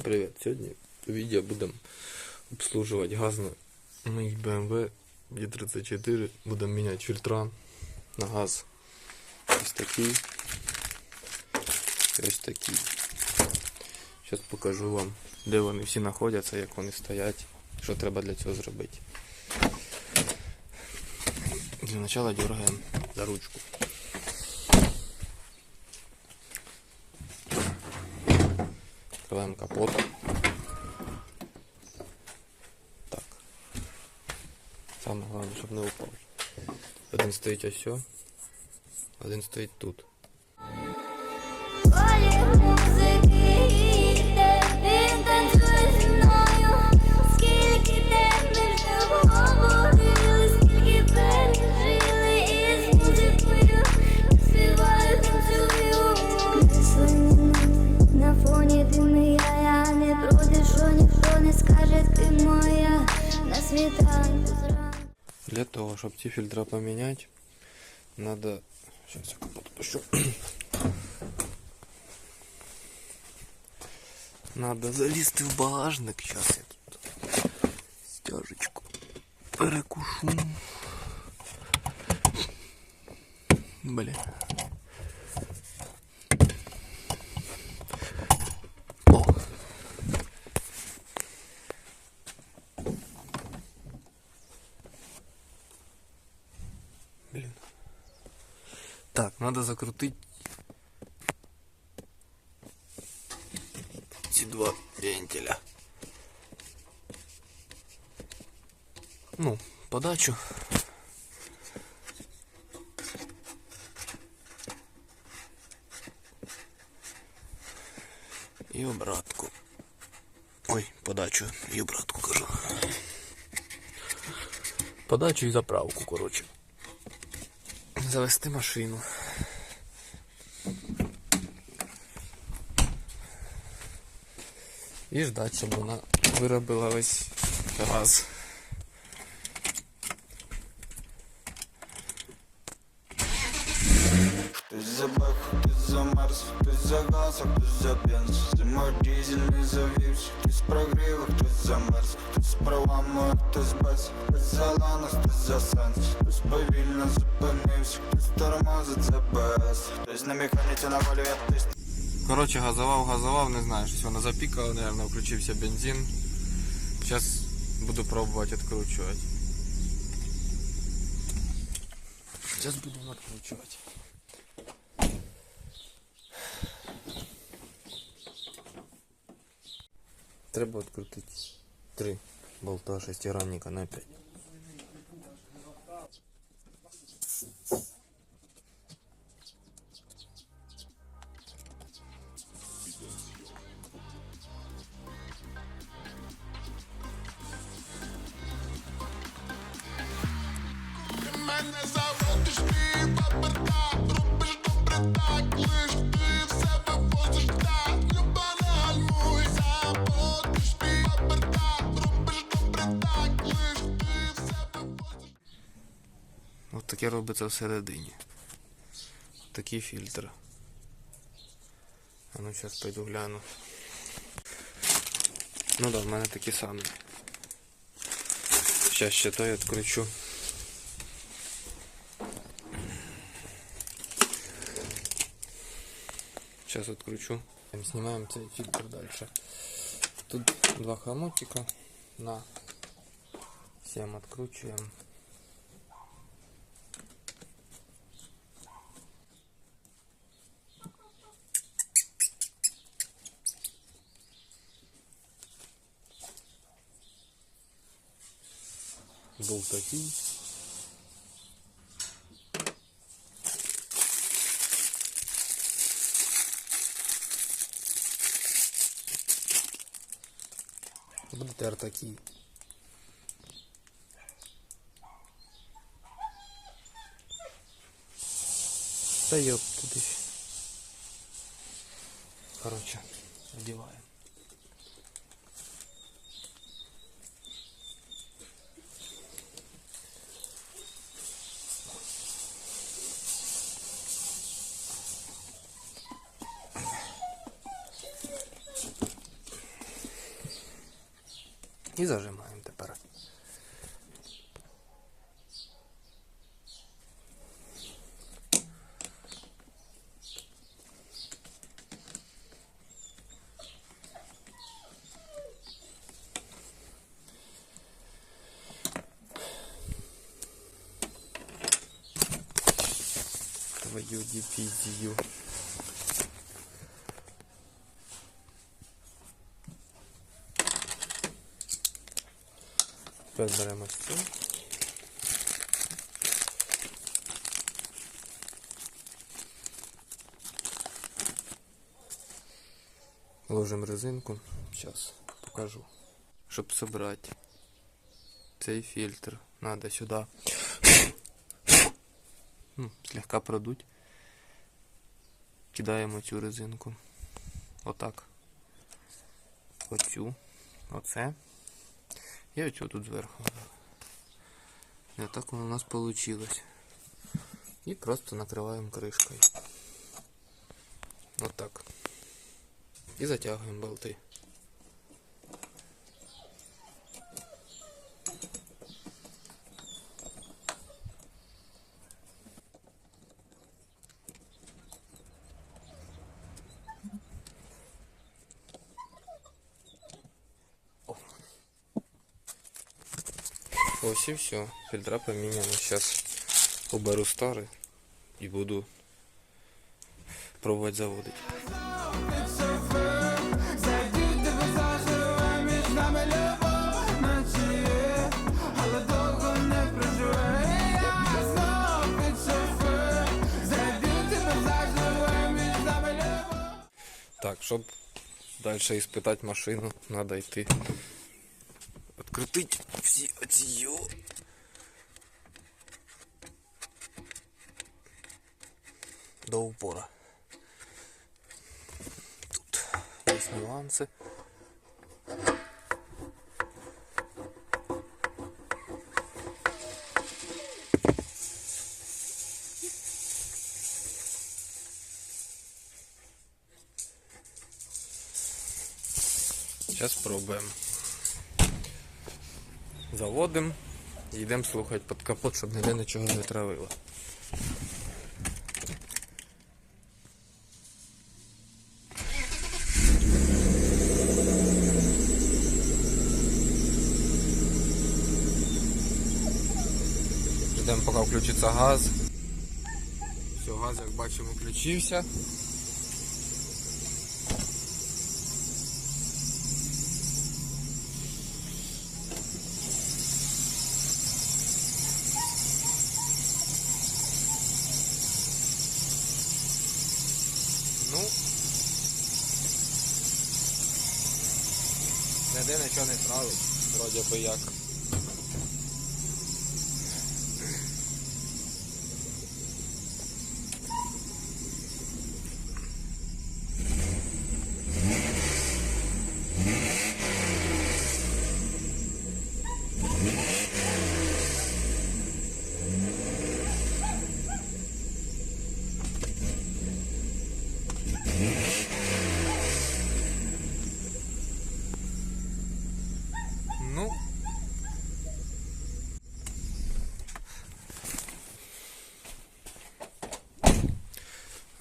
Всім привіт! Сьогодні у відео будемо обслужувати газ на моїй BMW E34. Будемо міняти фільтра на газ. Ось такий. Ось такий. Зараз покажу вам, де вони всі знаходяться, як вони стоять, що треба для цього зробити. Для початку дергаємо за ручку. Открываем капот. Так. Самое главное, чтобы не упал. Один стоїть ось, один стоїть тут. Для того, щоб ці фільтра поміняти, надо... Сейчас я капот пущу. Надо залізти в багажник. Сейчас я тут стяжечку перекушу. Блин. Так, надо закрутить ці два вентиля. Ну, подачу. І обратку. Ой, подачу і обратку кажу. Подачу і заправку, коротше. Завести машину. І ждати, щоб вона виробила весь газ. Хтось забак, хтось замерз, хтось за газ, а хтось за бенз Зима дизель не завівся, хтось прогрів, а хтось замерз Хтось а хтось без, хтось за сенс Хтось повільно зупинився, хтось тормозить ЗБС Хтось на механіці навалює, хтось Коротше, газував, газував, не знаю, щось воно запікало, наверное, включився бензин. Зараз буду пробувати відкручувати. Зараз буду відкручувати. Треба відкрутити три болта шестигранника на 5. Мене заводиш ти баберта, робиш добре так, лиш ти таке робиться всередині. Такий фільтр. А ну зараз пойду гляну. Ну да, в мене такі самі. Зараз ще той відкручу. Сейчас откручу. Снимаем цей фильтр дальше. Тут два хомутика на 7 откручиваем. Был такий. Буде тепер такий. Та йоп туди. Короче, одіваємо. І зажимаємо тепер. Твою дивизию. Тепер беремо цю. Ложимо резинку. Зараз покажу. Щоб собрати цей фільтр, надо сюди ну, слегка продуть. Кидаємо цю резинку. Отак. Оцю. Оце. І оцю тут зверху. І так воно у нас вийшло. І просто накриваємо кришкою. Отак. І затягуємо болти. Ось і все. Фільтра поміняно. Зараз уберу старий і буду пробувати заводити. Так, щоб далі іспитати машину, треба йти. Открутить всі оці йо. До упора. Тут є нюанси. Зараз спробуємо. Заводимо і йдемо слухати під капот, щоб ніде нічого не травило. Ждемо, поки включиться газ. Все, газ, як бачимо, включився. Ну. Ніде нічого не травить, вроді би як. Ну.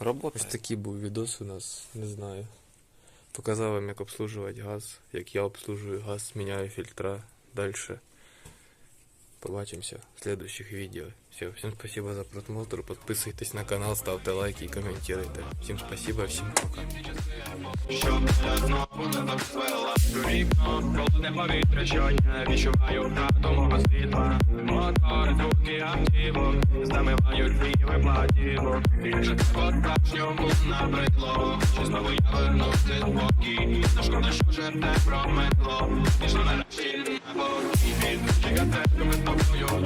Робота. Ось такий був відос у нас, не знаю. Показав вам, як обслужувати газ, як я обслужую газ, міняю фільтра. Далі. Побачимося в следующих відео. Все, всім спасибо за просмотр. Підписуйтесь на канал, ставте лайки і коментуйте. Всім спасибо, всім пока. Щоб я знову не завела вікно Холодне повітря щодня відчуваю втрату мого світла Мотори, звуки автівок Замивають фіви платівок Вже по-справжньому набридло Чи знову я вернувся спокій Та шкода, що вже те прометло Пішло нарешті на покій Чекати ми з тобою